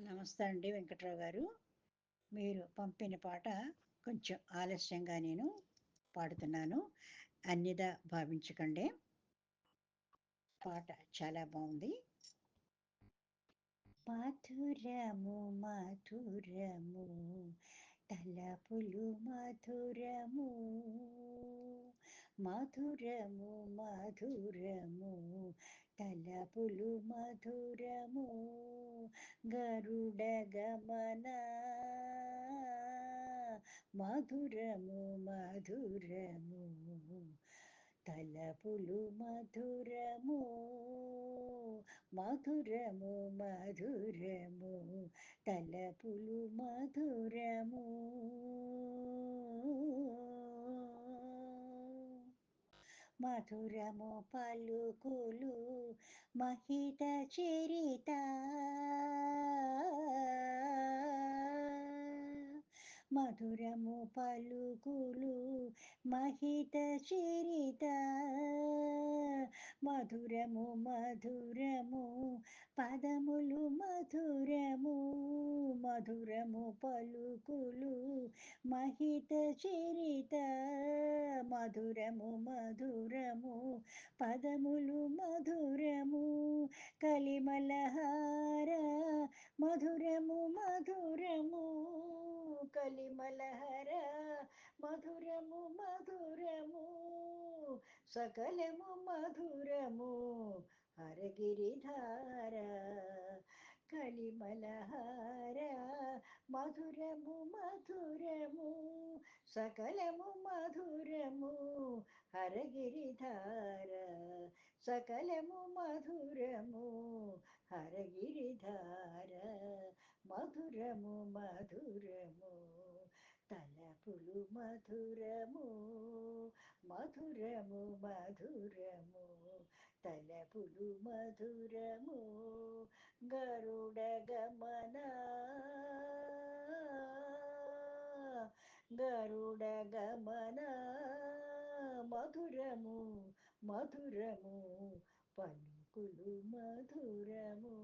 నమస్తే అండి వెంకట్రావు గారు మీరు పంపిన పాట కొంచెం ఆలస్యంగా నేను పాడుతున్నాను. అన్యదా భావించకండి. పాట చాలా బాగుంది. మధురము మధురము తలపులు మధురము మధురము మధురము తలపులు మధురము. గరుడ గమన మధురము మధురము తలపులు మధురము మధురము మధురము తలపులు మధురము మధురము పలుకులు మహిత చరిత. మధురము పలుకులు మహిత చరిత. మధురము మధురము పదములు మధురము మధురము పలుకులు మహిత చరిత. మధురము మధురము పదములు మధురము కలిమలహార. మధురము మధురము కలిమలహర. మధురము మధురము సకలము మధురము హరగిరిధార. కలిమలహార. మధురము మధురము సకలము మధురము హరగిరిధార సకలము మధురము హరగిరిధార మధురము మధురము తలపులు మధురము మధురము మధురము తలపులు మధురము గరుడ గమన గరుడ గమన మధురము మధురము పలుకులు మధురము.